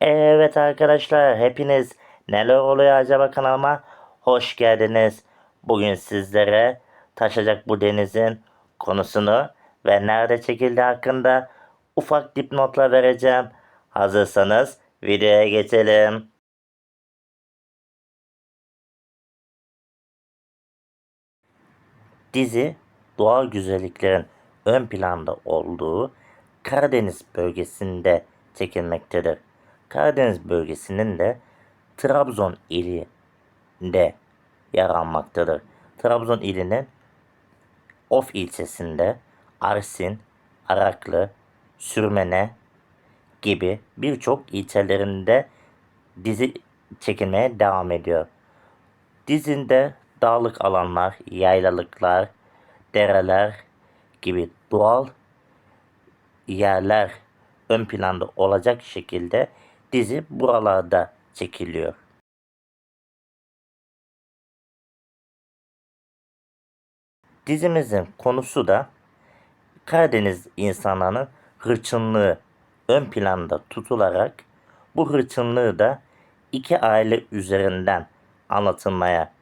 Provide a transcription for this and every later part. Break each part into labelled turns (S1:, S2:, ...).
S1: Evet arkadaşlar hepiniz neler oluyor acaba kanalıma hoş geldiniz. Bugün sizlere taşacak bu denizin konusunu ve nerede çekildiği hakkında ufak dipnotlar vereceğim. Hazırsanız videoya geçelim. Dizi doğal güzelliklerin ön planda olduğu Karadeniz bölgesinde çekilmektedir. Karadeniz bölgesinin de Trabzon ilinde yer almaktadır. Trabzon ilinin Of ilçesinde Arsin, Araklı, Sürmene gibi birçok ilçelerinde dizi çekilmeye devam ediyor. Dizinde dağlık alanlar, yaylalıklar, dereler gibi doğal yerler ön planda olacak şekilde dizi buralarda çekiliyor. Dizimizin konusu da Karadeniz insanlarının hırçınlığı ön planda tutularak bu hırçınlığı da iki aile üzerinden anlatılmaya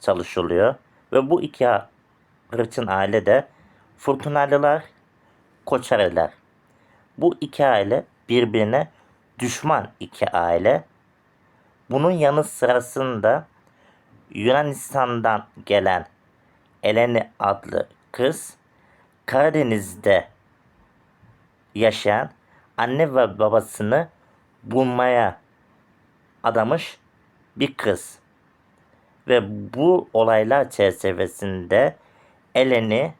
S1: çalışılıyor. Ve bu iki hırçın aile de Fırtınalılar, Koçarılar. Bu iki aile birbirine düşman iki aile. Bunun yanı sırasında Yunanistan'dan gelen Eleni adlı kız Karadeniz'de yaşayan anne ve babasını bulmaya adamış bir kız. Ve bu olaylar çerçevesinde Eleni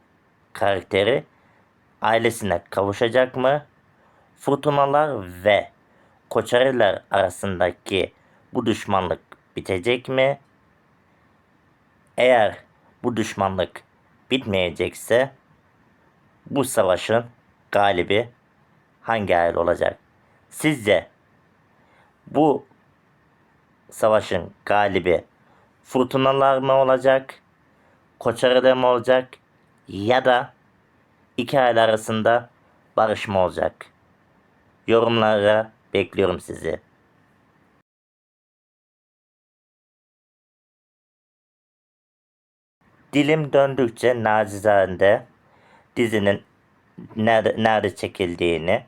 S1: karakteri ailesine kavuşacak mı? Fırtınalar ve Koçarılar arasındaki bu düşmanlık bitecek mi? Eğer bu düşmanlık bitmeyecekse bu savaşın galibi hangi aile olacak? Sizce bu savaşın galibi fırtınalar mı olacak? Koçarılar mı olacak? Ya da iki aile arasında barış mı olacak? Yorumlara bekliyorum sizi. Dilim döndükçe nacizane dizinin nerede, nerede çekildiğini,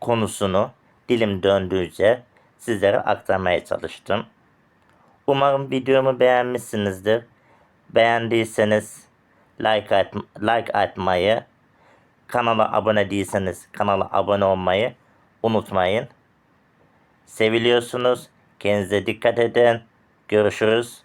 S1: konusunu dilim döndüğünce sizlere aktarmaya çalıştım. Umarım videomu beğenmişsinizdir. Beğendiyseniz like, at, like atmayı, kanala abone değilseniz kanala abone olmayı unutmayın. Seviliyorsunuz. Kendinize dikkat edin. Görüşürüz.